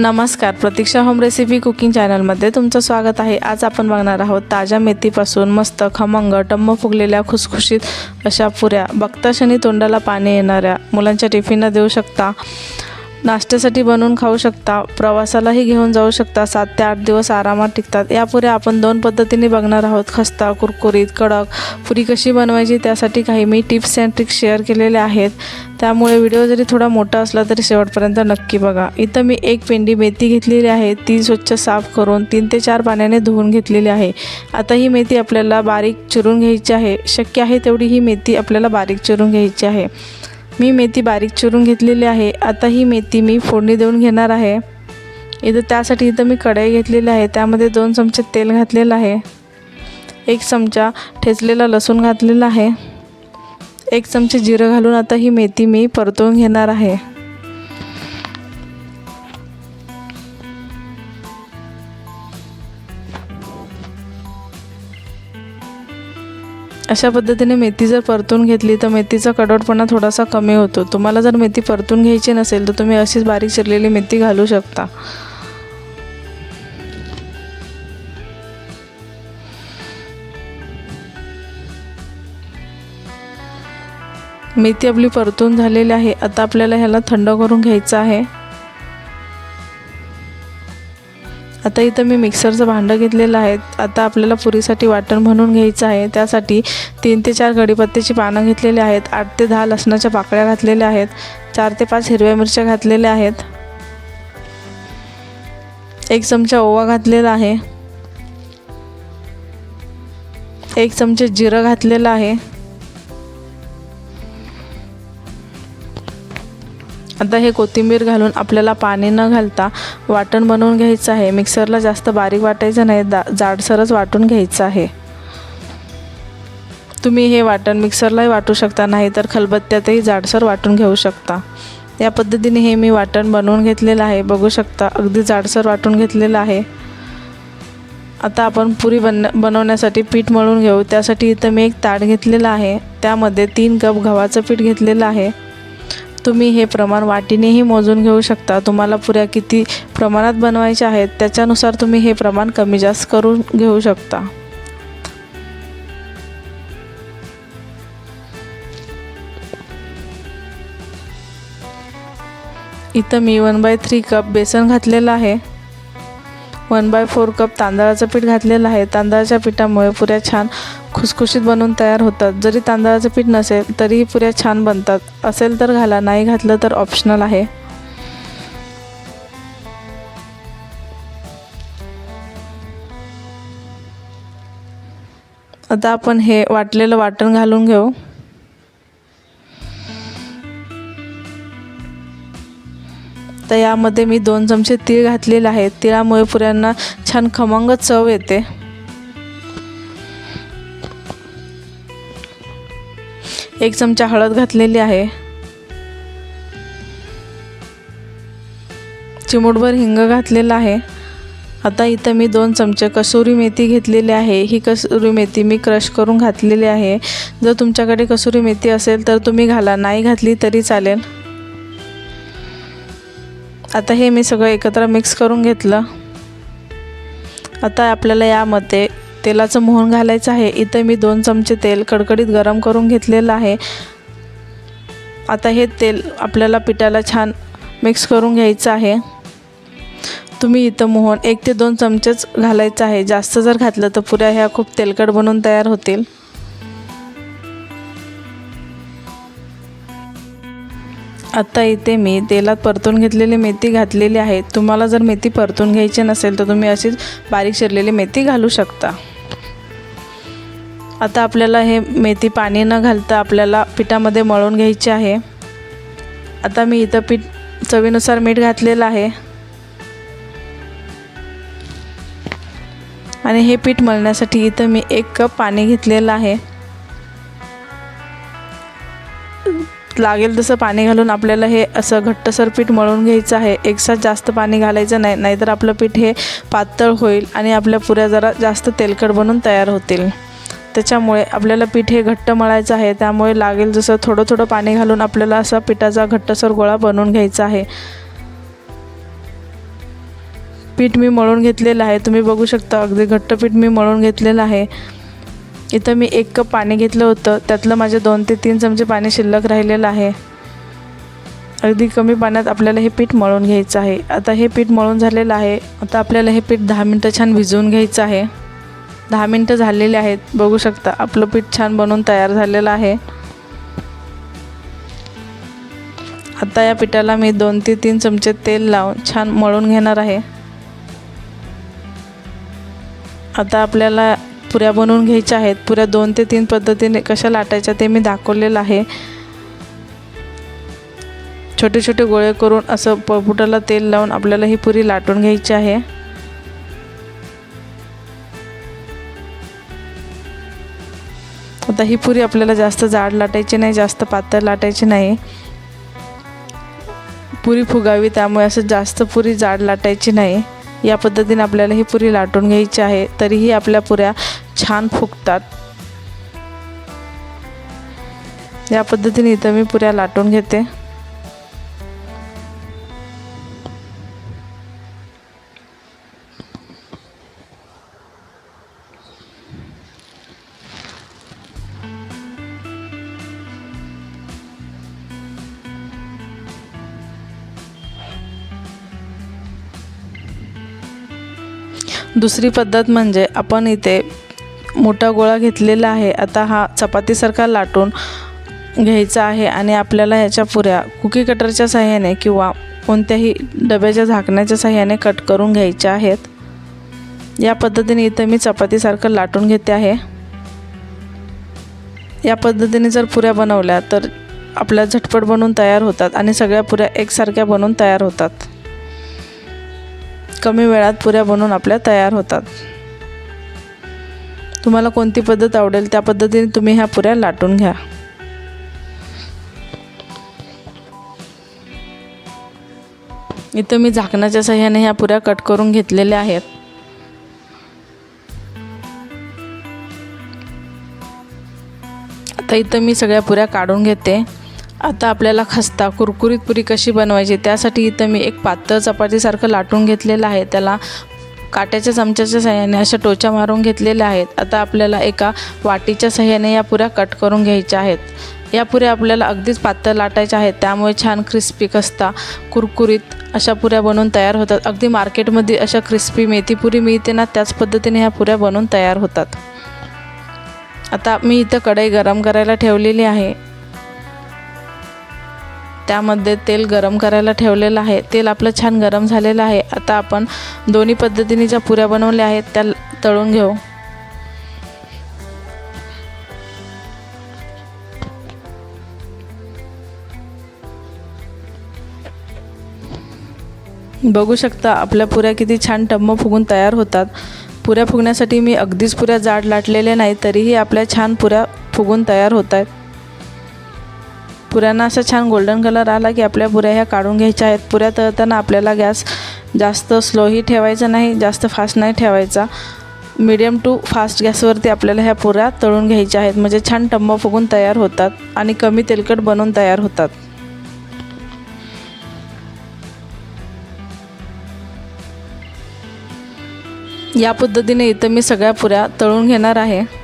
नमस्कार. प्रतीक्षा home recipe cooking चॅनलमध्ये तुमचं स्वागत आहे. आज आपण बघणार आहोत ताज्या मेथीपासून मस्त खमंग टम्म फुगलेल्या खुसखुशीत अशा पुऱ्या. बघता क्षणी तोंडाला पाणी येणाऱ्या मुलांच्या टिफिनला देऊ शकता. नाश्त्यासाठी बनवून खाऊ शकता प्रवासालाही घेऊन जाऊ शकता. सात ते आठ दिवस आरामात टिकतात. यापुढे आपण दोन पद्धतीने बघणार आहोत. खस्ता कुरकुरीत कडक. पुरी कशी बनवायची त्यासाठी काही मी टिप्स अँड ट्रिक्स शेअर केलेले आहेत. त्यामुळे व्हिडिओ जरी थोडा मोठा असला तरी शेवटपर्यंत नक्की बघा. इथं मी एक पेंडी मेथी घेतलेली आहे. ती स्वच्छ साफ करून तीन ते चार पाण्याने धुवून घेतलेली आहे. आता ही मेथी आपल्याला बारीक चिरून घ्यायची आहे. शक्य आहे तेवढी ही मेथी आपल्याला बारीक चिरून घ्यायची आहे. मी मेथी बारीक चिरून घेतलेली आहे. आता ही मेथी मी फोडणी देऊन घेणार आहे. इथं त्यासाठी इथं मी कढई घेतलेली आहे. त्यामध्ये दोन चमचे तेल घातलेलं आहे. एक चमचा ठेचलेला लसूण घातलेला आहे. एक चमचे जिरं घालून आता ही मेथी मी परतवून घेणार आहे. अशा पद्धतीने मेथी जर परतून घेतली तर मेथीचा कडवटपणा थोडासा कमी होतो. तुम्हाला जर मेथी परतून घ्यायची नसेल तर तुम्ही अशीच बारीक चिरलेली मेथी घालू शकता. मेथी आपली परतून झालेली आहे. आता आपल्याला ह्याला थंड करून घ्यायचं आहे. आता इथं मी मिक्सरचं भांडं घेतलेलं आहे. आता आपल्याला पुरीसाठी वाटण म्हणून घ्यायचं आहे. त्यासाठी तीन ते चार कडीपत्त्याची पानं घेतलेली आहेत. आठ ते दहा लसणाच्या पाकळ्या घातलेल्या आहेत. चार ते पाच हिरव्या मिरच्या घातलेल्या आहेत. एक चमचा ओवा घातलेला आहे. एक चमचे जिरं घातलेलं आहे. आता हे कोथिंबीर घालून आपल्याला पाणी न घालता वाटण बनवून घ्यायचं आहे. मिक्सरला जास्त बारीक वाटायचं नाही दा जाडसरच वाटून घ्यायचं आहे. तुम्ही हे वाटण मिक्सरलाही वाटू शकता नाही तर खलबत्त्यातही जाडसर वाटून घेऊ शकता. या पद्धतीने हे मी वाटण बनवून घेतलेलं आहे. बघू शकता अगदी जाडसर वाटून घेतलेलं आहे. आता आपण पुरी बन बनवण्यासाठी पीठ मळून घेऊ. त्यासाठी इथं मी एक ताट घेतलेलं आहे. त्यामध्ये तीन कप गव्हाचं पीठ घेतलेलं आहे. तुम्ही हे प्रमाण वाटीनेही मोजून घेऊ शकता. तुम्हाला पुऱ्या किती प्रमाणात बनवायच्या आहेत त्याच्यानुसार तुम्ही हे प्रमाण कमी जास्त करून घेऊ शकता. इथं मी वन बाय थ्री कप बेसन घातलेलं आहे. वन बाय फोर कप तांदळाचं पीठ घातलेलं आहे. तांदळाच्या पिठामुळे पुऱ्या छान खुसखुशीत बनवून तयार होतात. जरी तांदळाचं पीठ नसेल तरीही पुऱ्या छान बनतात. असेल तर घाला नाही घातलं तर ऑप्शनल आहे. आता आपण हे वाटलेलं वाटण घालून घेऊ. तर यामध्ये मी दोन चमचे तीळ घातलेले आहेत तिळामुळे पुऱ्यांना छान खमंग चव येते. एक चमचा हळद घातलेली आहे. चिमूटभर हिंग घातलेला आहे. आता इथं मी दोन चमचे कसुरी मेथी घेतलेली आहे. ही कसुरी मेथी मी क्रश करून घातलेली आहे. जर तुमच्याकडे कसुरी मेथी असेल तर तुम्ही घाला. नाही घातली तरी चालेल. आता हे मी सगळं एकत्र मिक्स करून घेतलं. आता आपल्याला यामध्ये तेलाचं मोहन घालायचं आहे. इथं मी दोन चमचे तेल कडकडीत गरम करून घेतलेलं आहे. आता हे तेल आपल्याला पिठाला छान मिक्स करून घ्यायचं आहे. तुम्ही इथं मोहन एक ते दोन चमचेच घालायचं आहे. जास्त जर घातलं तर पुऱ्या ह्या खूप तेलकट बनून तयार होतील. आत्ता इथे मी तेलात परतून घेतलेली मेथी घातलेली आहे. तुम्हाला जर मेथी परतून घ्यायची नसेल तर तुम्ही अशीच बारीक शिरलेली मेथी घालू शकता. आता आपल्याला हे मेथी पाणी न घालता आपल्याला पिठामध्ये मळून घ्यायची आहे. आता मी इथं पीठ चवीनुसार मीठ घातलेलं आहे. आणि हे पीठ मळण्यासाठी इथं मी एक कप पाणी घेतलेलं आहे. लागेल तसं पाणी घालून आपल्याला हे असं घट्टसर पीठ मळून घ्यायचं आहे. एकसाथ जास्त पाणी घालायचं नाही नाहीतर आपलं पीठ हे पातळ होईल आणि आपल्या पुऱ्या जरा जास्त तेलकट बनून तयार होतील. त्याच्यामुळे आपल्याला पीठ हे घट्ट मळायचं आहे त्यामुळे लागेल जसं थोडं थोडं पाणी घालून आपल्याला असा पिठाचा घट्टसर गोळा बनवून घ्यायचा आहे. पीठ मी मळून घेतलेलं आहे. तुम्ही बघू शकता अगदी घट्ट पीठ मी मळून घेतलेलं आहे. इथं मी एक कप पाणी घेतलं होतं. त्यातलं माझे दोन ते तीन चमचे पाणी शिल्लक राहिलेलं आहे. अगदी कमी पाण्यात आपल्याला हे पीठ मळून घ्यायचं आहे. आता हे पीठ मळून झालेलं आहे. आता आपल्याला हे पीठ दहा मिनटं छान भिजवून घ्यायचं आहे. दहा मिनटं झालेले आहेत. बघू शकता आपलं पीठ छान बनवून तयार झालेलं आहे. आता या पिठाला मी दोन ते तीन चमचे तेल लावून छान मळून घेणार आहे. आता आपल्याला पुऱ्या बनवून घ्यायच्या आहेत. पुऱ्या दोन ते तीन पद्धतीने कशा लाटायच्या ते मी दाखवलेलं आहे. छोटे छोटे गोळे करून असं पपुटाला तेल लावून आपल्याला ही पुरी लाटून घ्यायची आहे. आता ही पुरी आपल्याला जास्त जाड लाटायची नाही जास्त पातळ लाटायची नाही. पुरी फुगावी त्यामुळे असं जास्त पुरी जाड लाटायची नाही. या पद्धतीने आपल्याला ही पुरी लाटून घ्यायची आहे तरीही आपल्या पुऱ्या छान फुगतात. या पद्धतीने इथं मी पुऱ्या लाटून घेते. दुसरी पद्धत म्हणजे आपण इथे मोठा गोळा घेतलेला आहे. आता हा चपातीसारखा लाटून घ्यायचा आहे आणि आपल्याला ह्याच्या पुऱ्या कुकी कटरच्या साह्याने किंवा कोणत्याही डब्याच्या झाकण्याच्या साह्याने कट करून घ्यायच्या आहेत. या पद्धतीने इथं मी चपातीसारखं लाटून घेते आहे. या पद्धतीने जर पुऱ्या बनवल्या तर आपल्या झटपट बनून तयार होतात आणि सगळ्या पुऱ्या एकसारख्या बनवून तयार होतात. कमी वेळात पुऱ्या बनवून आपल्या तयार होतात. तुम्हाला कोणती पद्धत आवडेल त्या पद्धतीने तुम्ही ह्या पुऱ्या लाटून घ्या. इथं मी झाकणाच्या सहाय्याने ह्या पुऱ्या कट करून घेतलेल्या आहेत. आता इथं मी सगळ्या पुऱ्या काढून घेते. आता आपल्याला खस्ता कुरकुरीत पुरी कशी बनवायची त्यासाठी इथं मी एक पातळ चपातीसारखं लाटून घेतलेलं आहे. त्याला काट्याच्या चमच्याच्या सहाय्याने अशा टोच्या मारून घेतलेल्या आहेत. आता आपल्याला एका वाटीच्या सहाय्याने या पुऱ्या कट करून घ्यायच्या आहेत. या पुऱ्या आपल्याला अगदीच पातळ लाटायच्या आहेत. त्यामुळे छान क्रिस्पी खस्ता कुरकुरीत अशा पुऱ्या बनवून तयार होतात. अगदी मार्केटमध्ये अशा क्रिस्पी मेथीपुरी मिळते ना त्याच पद्धतीने ह्या पुऱ्या बनवून तयार होतात. आता मी इथं कढई गरम करायला ठेवलेली आहे. त्यामध्ये तेल गरम करायला ठेवलेलं आहे. तेल आपलं छान गरम झालेलं आहे. आता आपण दोन्ही पद्धतीने ज्या पुऱ्या बनवल्या आहेत त्या तळून घेऊ. बघू शकता आपल्या पुऱ्या किती छान टम्म फुगून तयार होतात. पुऱ्या फुगण्यासाठी मी अगदीच पुऱ्या जाड लाटलेल्या नाही तरीही आपल्या छान पुऱ्या फुगून तयार होत आहेत. पुऱ्यांना असा छान गोल्डन कलर आला की आपल्या पुऱ्या ह्या काढून घ्यायच्या आहेत. पुऱ्या तळताना आपल्याला गॅस जास्त स्लोही ठेवायचा नाही जास्त फास्ट नाही ठेवायचा. मीडियम टू फास्ट गॅसवरती आपल्याला ह्या पुऱ्या तळून घ्यायच्या आहेत. म्हणजे छान टंब फुगून तयार होतात आणि कमी तेलकट बनवून तयार होतात. या पद्धतीने इथं मी सगळ्या पुऱ्या तळून घेणार आहे.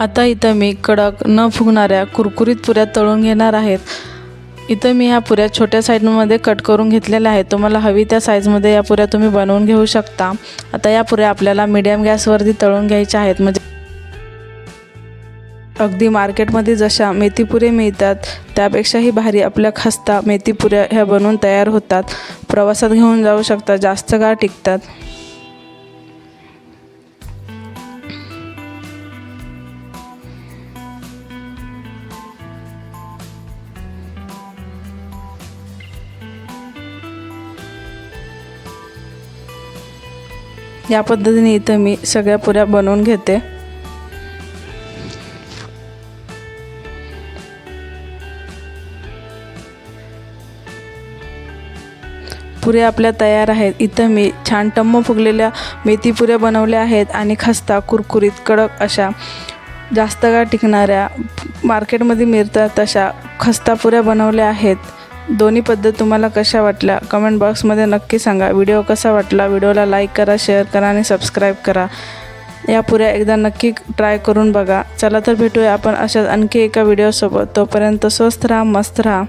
आता इथं मी कडक न फुगणाऱ्या कुरकुरीत पुऱ्या तळून घेणार आहेत. इथं मी ह्या पुऱ्या छोट्या साईजमध्ये कट करून घेतलेल्या आहेत. तुम्हाला हवी त्या साईजमध्ये या पुऱ्या तुम्ही बनवून घेऊ शकता. आता या पुऱ्या आपल्याला मीडियम गॅसवरती तळून घ्यायच्या आहेत. म्हणजे अगदी मार्केटमध्ये जशा मेथीपुरे मिळतात त्यापेक्षाही भारी आपल्या खस्ता मेथीपुऱ्या ह्या बनवून तयार होतात. प्रवासात घेऊन जाऊ शकता जास्त काळ टिकतात. या पद्धतीने इथं मी सगळ्या पुऱ्या बनवून घेते. पुऱ्या आपल्या तयार आहेत. इथं मी छान टम्म फुगलेल्या मेथीपुऱ्या बनवल्या आहेत आणि खस्ता कुरकुरीत कडक अशा जास्त काळ टिकणाऱ्या मार्केटमध्ये मिळतात तशा खस्ता पुऱ्या बनवल्या आहेत. दोन्ही पद्धत तुम्हाला कशा वाटल्या कमेंट बॉक्समध्ये नक्की सांगा. व्हिडिओ कसा वाटला व्हिडिओला लाईक करा शेअर करा आणि सबस्क्राईब करा. या पुऱ्या एकदा नक्की ट्राय करून बघा. चला तर भेटूया आपण अशाच आणखी एका व्हिडिओसोबत तोपर्यंत स्वस्त राहा मस्त राहा.